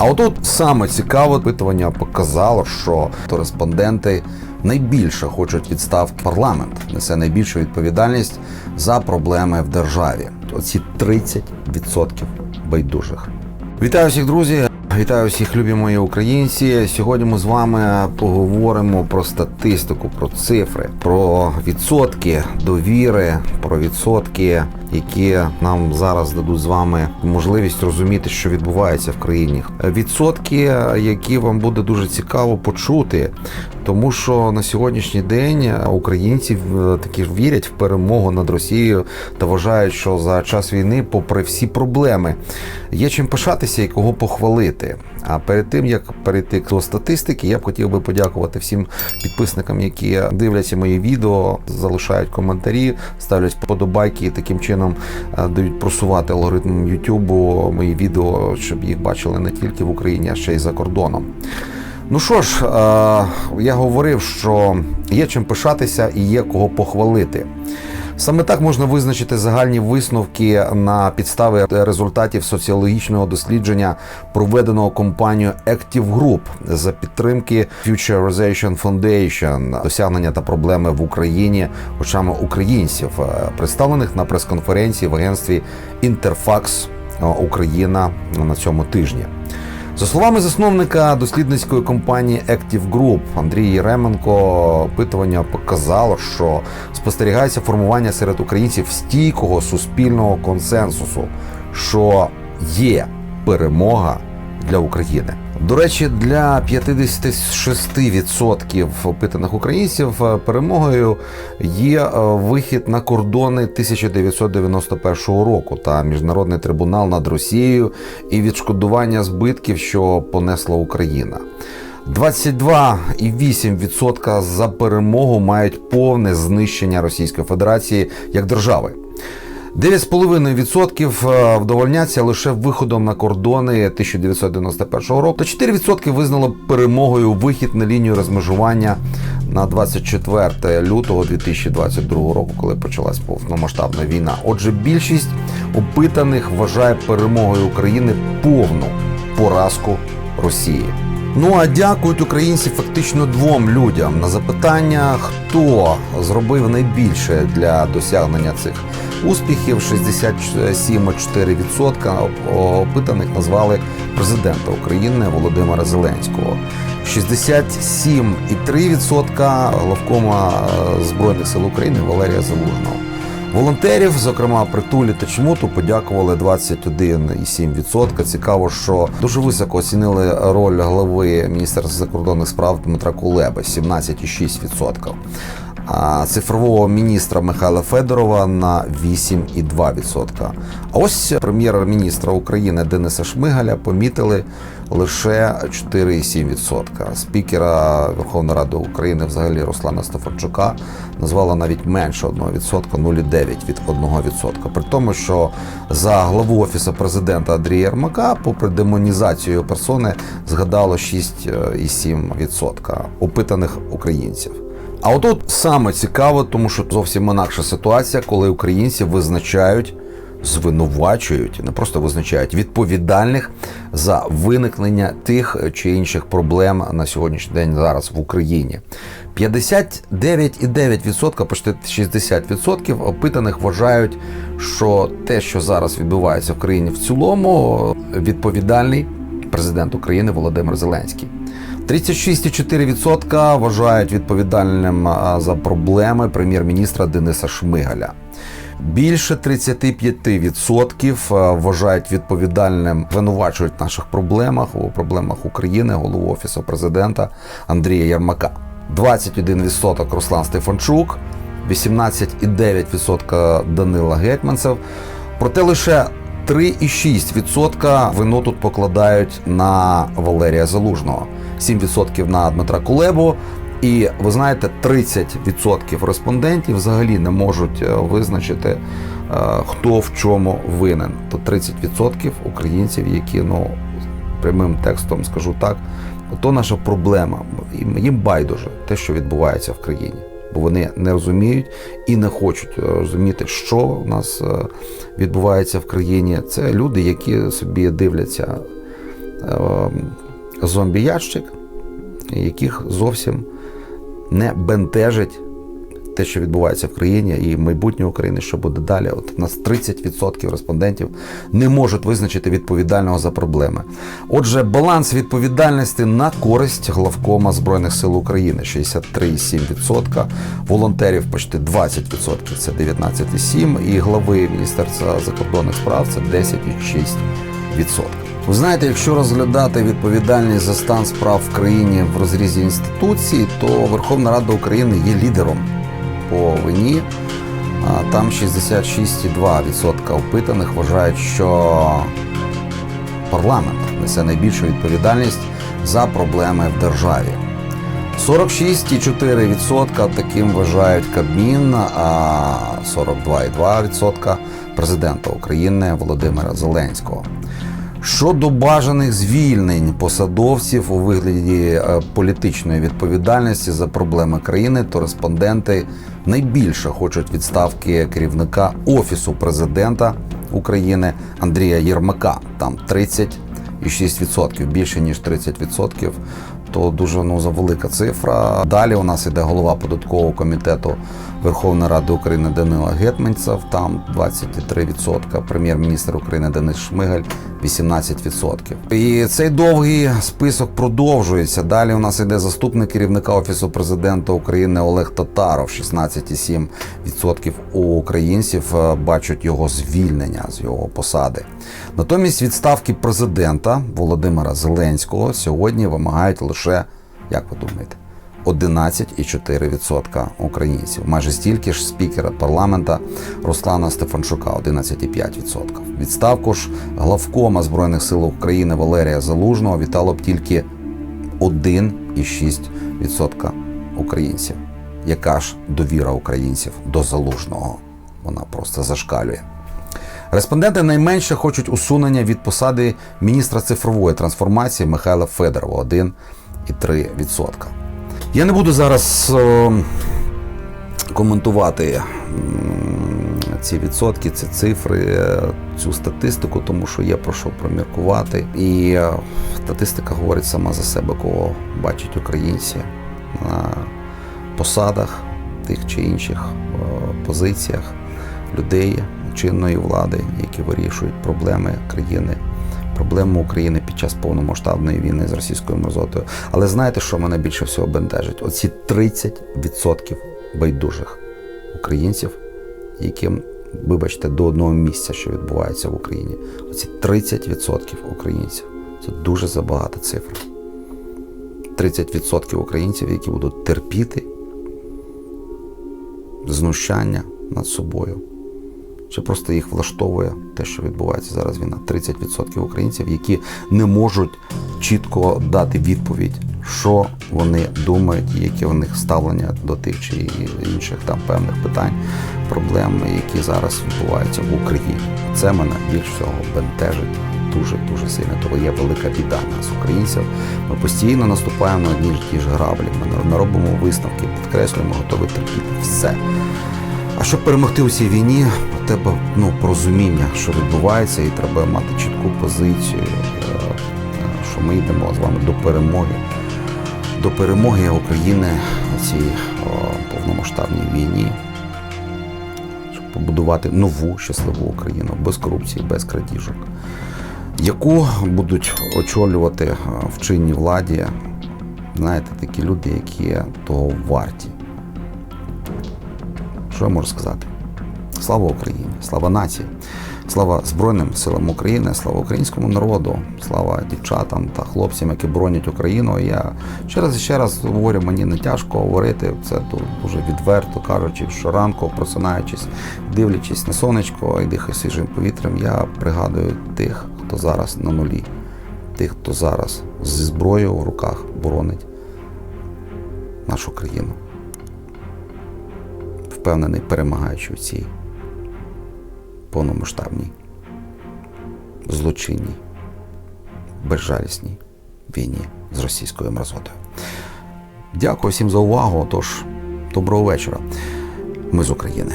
А отут саме цікаве опитування показало, що кореспонденти найбільше хочуть відставки парламент, несе найбільшу відповідальність за проблеми в державі. Оці 30% байдужих. Вітаю всіх, друзі! Вітаю всіх, любі мої українці. Сьогодні ми з вами поговоримо про статистику, про цифри, про відсотки довіри, про відсотки, які нам зараз дадуть з вами можливість розуміти, що відбувається в країні. Відсотки, які вам буде дуже цікаво почути, тому що на сьогоднішній день українці такі ж вірять в перемогу над Росією та вважають, що за час війни, попри всі проблеми, є чим пишатися і кого похвалити. А перед тим як перейти до статистики, я б хотів би подякувати всім підписникам, які дивляться мої відео, залишають коментарі, ставлять вподобайки і таким чином е, дають просувати алгоритм YouTube мої відео, щоб їх бачили не тільки в Україні, а ще й за кордоном. Ну що ж, е, я говорив, що є чим пишатися і є кого похвалити. Саме так можна визначити загальні висновки на підставі результатів соціологічного дослідження, проведеного компанією Active Group за підтримки Futurization Foundation, досягнення та проблеми в Україні очами українців, е, представлених на прес-конференції в агентстві е, Україна на цьому тижні. За словами засновника дослідницької компанії Active Group Андрій Єременко, опитування показало, що спостерігається формування серед українців стійкого суспільного консенсусу, що є перемога для України. До речі, для 56% опитаних українців е, перемогою є е, вихід на кордони 1991 року та міжнародний трибунал над Росією і відшкодування збитків, що понесла Україна. 22,8% за перемогу мають повне знищення Російської Федерації як держави. 9,5% е, вдовольняться лише виходом на кордони 1991 року. Та 4% визнало перемогою вихід на лінію розмежування на 24 лютого 2022 року, коли почалась повномасштабна війна. Отже, більшість опитаних вважає перемогою України повну поразку Росії. Ну а дякують українці фактично двом людям на запитання, хто зробив найбільше для досягнення цих успіхів. 67,4% опитаних назвали президента України Володимира Зеленського. 67,3% главкома е, Збройних сил України Валерія Залужного. Волонтерів, зокрема притулі та чмуту, подякували 21,7%. Цікаво, що дуже високо оцінили роль глави Міністерства закордонних справ Дмитра Кулеби 17,6%. Цифрового міністра Михайла Федорова на 8,2%. А ось прем'єр-міністра України Дениса Шмигаля помітили лише 4,7%. Спікера Верховної Ради України взагалі Руслана Стефанчука назвала навіть менше 1%, 0,9 від 1%. При тому, що за главу офісу президента Андрія Єрмака, попри демонізацію персони, згадало 6,7% опитаних українців. А отут саме цікаво, тому що зовсім інакша ситуація, коли українці визначають, звинувачують, не просто визначають відповідальних за виникнення тих чи інших проблем на сьогоднішній день зараз в Україні. 59,9%, почти 60% опитаних вважають, що те, що зараз відбувається в країні в цілому, відповідальний президент України Володимир Зеленський. 36,4% вважають відповідальним за проблеми прем'єр-міністра Дениса Шмигаля. Більше 35% а, вважають відповідальним, звинувачують в наших проблемах у проблемах України голову офісу президента Андрія Ярмака. 21% Руслан Стефанчук, 18,9% Данила Гетьманцев. Проте лише 3,6% вину тут покладають на Валерія Залужного, 7% на Дмитра Кулебу. І ви знаєте, 30% респондентів взагалі не можуть е, визначити, е, хто в чому винен. То 30% українців, які ну прямим текстом скажу так, то наша проблема. Їм- байдуже те, що відбувається в країні. Бо вони не розуміють і не хочуть е, розуміти, що в нас відбувається в країні. Це люди, які собі дивляться е, зомбі-ящик, яких зовсім не бентежить те, що відбувається в країні, і майбутнє України, що буде далі. От у нас 30% респондентів не можуть визначити відповідального за проблеми. Отже, баланс відповідальності на користь главкома Збройних сил України 63,7%, волонтерів почти 20%, це 19,7%, і глави Міністерства закордонних справ це 10,6%. Ви знаєте, якщо розглядати відповідальність за стан справ в країні в розрізі інституцій, то Верховна Рада України є лідером по вині. Там 66,2% опитаних вважають, що парламент несе найбільшу відповідальність за проблеми в державі. 46,4% таким вважають Кабмін, а 42,2% президента України Володимира Зеленського. Щодо бажаних звільнень посадовців у вигляді е, політичної відповідальності за проблеми країни, то респонденти найбільше хочуть відставки керівника офісу президента України Андрія Єрмака. Там 30,6%, більше ніж 30%. То дуже ну завелика цифра. Далі у нас іде голова податкового комітету Верховної Ради України Данила Гетманцев, там 23%, прем'єр-міністр України Денис Шмигаль 18%. І цей довгий список продовжується. Далі у нас іде заступник керівника офісу президента України Олег Татаров, 16,7% у українців е, бачать його звільнення з його посади. Натомість відставки президента Володимира Зеленського сьогодні вимагають лише, як ви думаєте, 11,4% українців. Майже стільки ж спікера парламента Руслана Стефанчука 11,5%. Відставку ж главкома Збройних сил України Валерія Залужного вітало б тільки 1,6% українців. Яка ж довіра українців до залужного? Вона просто зашкалює. Респонденти найменше хочуть усунення від посади міністра цифрової трансформації Михайла Федорова 1,3%. Я не буду зараз коментувати ці відсотки, ці цифри, е, цю статистику, тому що є про що проміркувати. І е, статистика говорить сама за себе, кого бачать українці на посадах тих чи інших позиціях людей чинної влади, які вирішують проблеми країни. Проблему України під час повномасштабної війни з російською мерзотою. Але знаєте, що мене більше всього бентежить? Оці 30% байдужих українців, яким, вибачте, до одного місця, що відбувається в Україні. Оці 30% українців. Це дуже забагата цифра. 30% українців, які будуть терпіти знущання над собою. Чи просто їх влаштовує те, що відбувається зараз війна? 30% українців, які не можуть чітко дати відповідь, що вони думають, яке у них ставлення до тих чи інших там певних питань, проблем, які зараз відбуваються в Україні. Це мене більш всього бентежить дуже дуже сильно. Того є велика біда нас, українців. Ми постійно наступаємо на одні ж ті ж граблі. Ми не робимо висновки, підкреслюємо, готові терпіти все. А щоб перемогти у цій війні, треба ну, порозуміння, що відбувається, і треба мати чітку позицію, е, е, що ми йдемо з вами до перемоги, до перемоги України у цій повномасштабній війні, щоб побудувати нову щасливу Україну без корупції, без крадіжок, яку будуть очолювати е, в чинній владі, знаєте, такі люди, які того варті. Що я можу сказати? Слава Україні, слава нації, слава Збройним силам України, слава українському народу, слава дівчатам та хлопцям, які боронять Україну. Я ще раз і ще раз говорю, мені не тяжко говорити. Це дуже відверто кажучи, щоранку, просинаючись, дивлячись на сонечко і дихаю свіжим повітрям. Я пригадую тих, хто зараз на нулі, тих, хто зараз зі зброєю в руках боронить нашу країну впевнений, перемагаючи в цій повномасштабній, злочинній, безжалісній війні з російською мразотою. Дякую всім за увагу. Тож, доброго вечора. Ми з України.